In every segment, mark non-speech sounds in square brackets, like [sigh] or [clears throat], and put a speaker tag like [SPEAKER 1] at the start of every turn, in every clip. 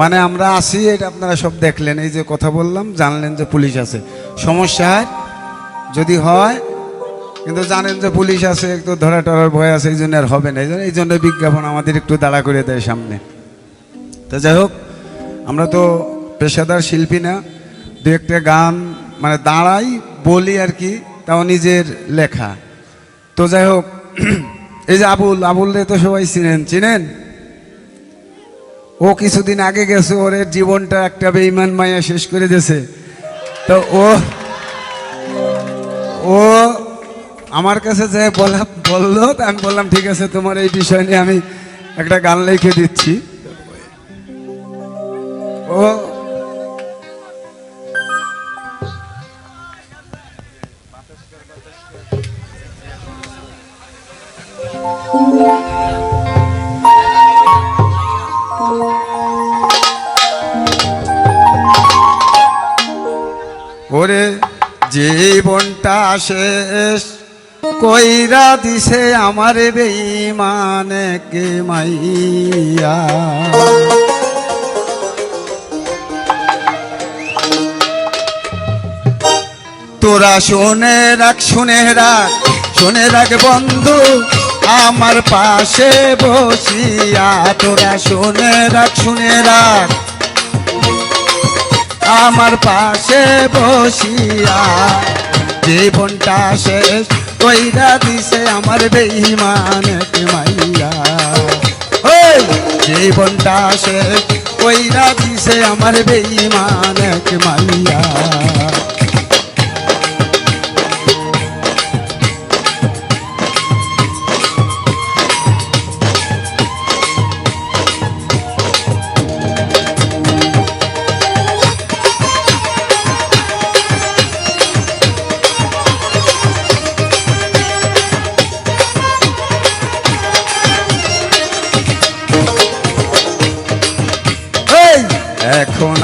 [SPEAKER 1] মানে আমরা আসি এটা আপনারা সব দেখলেন, এই যে কথা বললাম, জানলেন যে পুলিশ আছে। সমস্যা যদি হয়, কিন্তু জানেন যে পুলিশ আছে, একটু ধরা টরার ভয় আছে, এই জন্য আর হবে না, এই জন্য এই জন্য বিজ্ঞাপন আমাদের একটু দাঁড়া করে দেয় সামনে। তো যাই হোক, আমরা তো পেশাদার শিল্পী না, দু একটা গান মানে দাঁড়াই বলি আর কি, তাও নিজের লেখা। তো যাই হোক, [clears throat] এই যে আবুল আবুল তো সবাই চিনেন চিনেন? ও কিছুদিন আগে গেছে, ওর জীবনটা একটা বেইমান মায়া শেষ করে দিয়েছে। তো ও ও আমার কাছে যে বলা, বলল আমি বললাম, ঠিক আছে, তোমার এই বিষয় নিয়ে আমি একটা গান লিখে দিচ্ছি। ও ওরে জীবনটা শেষ কইরা দিছে আমার বেইমানে কে মাইয়া। তোরা শুনে রাখ শুনে রাখ শুনে রাখ বন্ধু, আমার পাশে বসিয়া। তোরা শুনে রাখ শুনে রাখ আমার পাশে বসিয়া জীবনটা শেষ কইরা দিছে আমার বেইমান মাইয়া। ওই জীবনটা শেষ কইরা দিছে আমার বেইমান মাইয়া।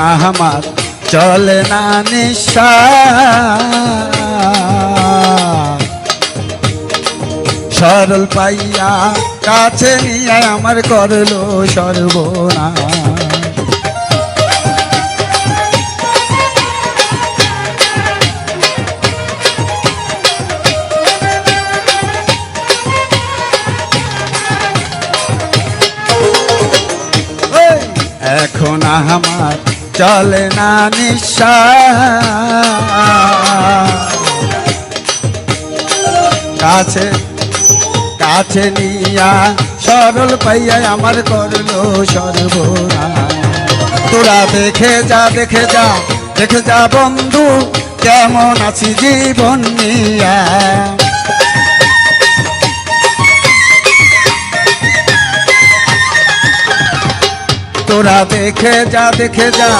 [SPEAKER 1] আমার চলে না নিশা। সরল পাইয়া কাছে নিয়ে আমার করল সর্বনা এখন আমার চলে না নিশা। কাছে কাছে নিয়া সরল পাইয়া আমার করল সর্বনা তোরা দেখে যা দেখে যা দেখে যা বন্ধু, কেমন আছি জীবন নিয়া। তোরা দেখে যা দেখে যা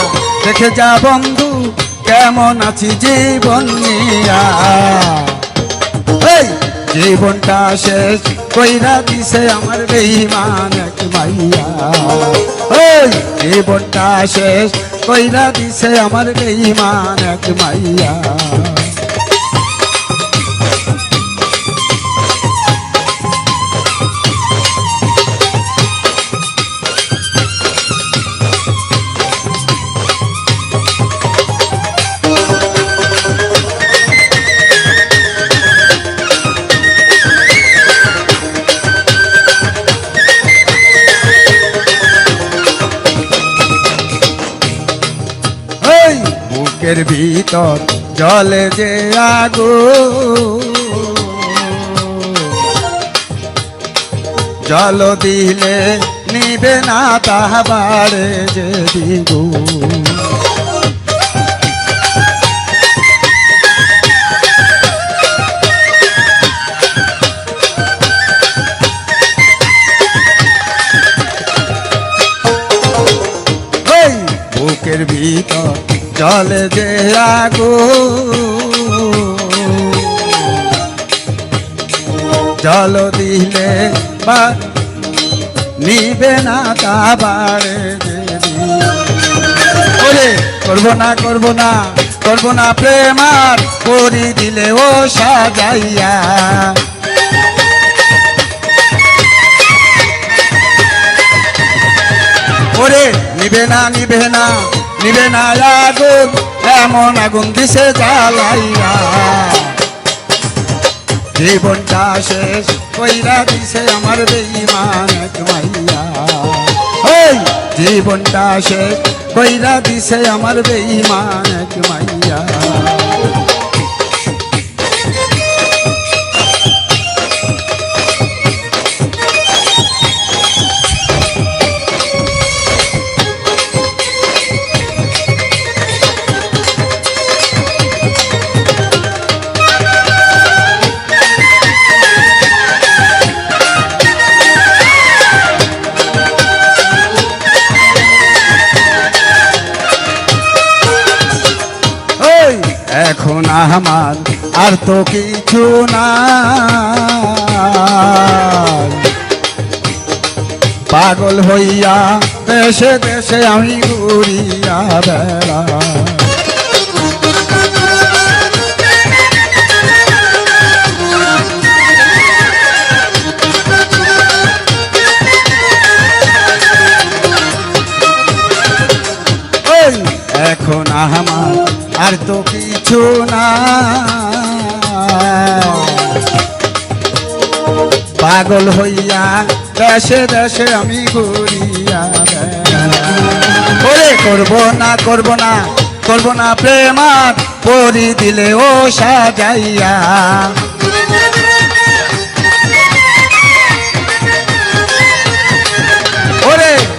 [SPEAKER 1] দেখে যা বন্ধু, কেমন আছি জীবন নিয়া। জীবনটা শেষ কইরা দিছে আমার বেইমান এক মাইয়া। এই, জীবনটা শেষ কইরা দিছে আমার বেইমান এক মাইয়া। বুকের ভিতর জলে যে আগু। জল দিলে নিবে না তাহাবারে যে দিগু। জলে যে আগো। জল দিলে বা নিবে না তা বাড়ে ওরে, করব না করব না করব না প্রেম আর করি দিলে ও সাজাইয়া। ওরে, নিবে না নিবে না নিবে না আগুন, এমন আগুন দিছে জ্বালাইয়া। জীবনটা শেষ কইরা দিছে আমার বেঈমান এক মাইয়া। জীবনটা শেষ কইরা দিছে আমার বেঈমান এক মাইয়া। আমার আর তো কিছু না। পাগল হইয়া দেশে দেশে আমি ঘুরিয়া বেড়া পাগল হইয়া, দেশে দেশে আমি ঘুরিয়া করব না করব না করব না প্রেমার পরি দিলে ও সাজাইয়া।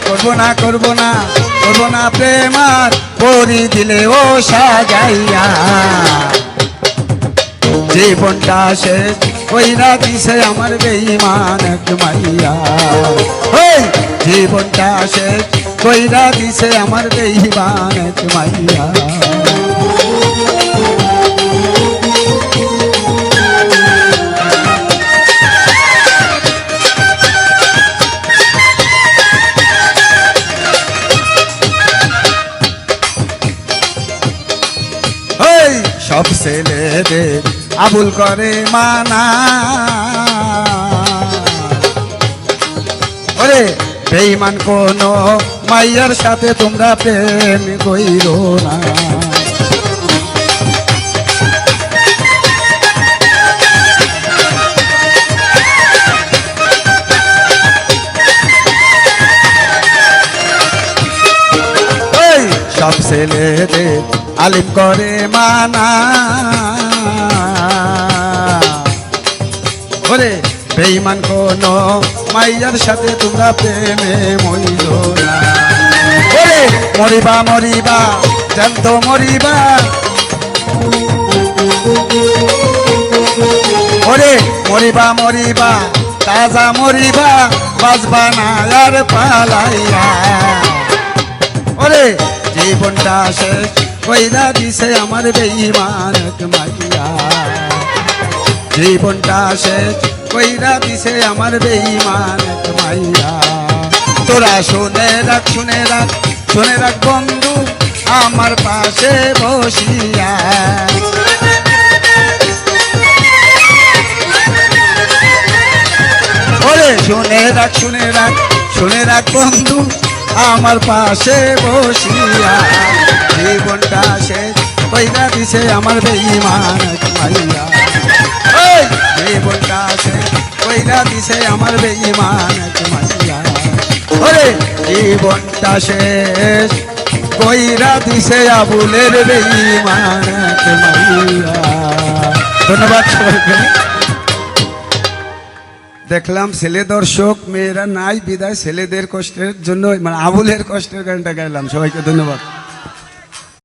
[SPEAKER 1] করব না করব না করব না প্রেমার পরি দিলে ও সাজাইয়া। জীবনটা শেষ কইরা দিছে আমার বেঈমান এক মাইয়া। ওই জীবনটা শেষ কইরা দিছে আমার বেঈমান এক মাইয়া। সব ছেলেদের আবুল করে মানা। ওরে বেইমান কোন মাইয়ার সাথে তোমরা প্রেম কইরো না। সব ছেলেদের আলিম করে মানা। বেইমান কোন মাইয়ার সাথে তোমরা প্রেমে মইল না। মরিবা মরিবা, জানত মরিবা। ওরে, মরিবা মরিবা, তাজা মরিবা, বাজবা না আর পালাইয়া। ওরে, জীবনটা শেষ কইরা দিছে আমার বেঈমান এক মাইয়া। জীবনটা শেষ কইরা দিছে আমার বেঈমান মাইয়া তোরা শুনে রাখ শুনে রাখ শুনে রাখ বন্ধু, আমার পাশে বসিয়া। ওরে শুনে রাখ শুনে রাখ শুনে রাখ বন্ধু, আমার পাশে বসিয়া। জীবনটা শেষ কইরা দিছে আমার বেঈমান মাইয়া কইরা দিছে আমার বেঈমান মাইয়া ওরে, জীবনটা শেষ। কইরা দিছে আবুলের বেঈমান মাইয়া ধন্যবাদ সবাইকে। দেখলাম ছেলে দর্শক, মেয়েরা নাই, বিদায় ছেলেদের কষ্টের জন্য মানে আবুলের কষ্টের গানটা গাইলাম। সবাইকে ধন্যবাদ।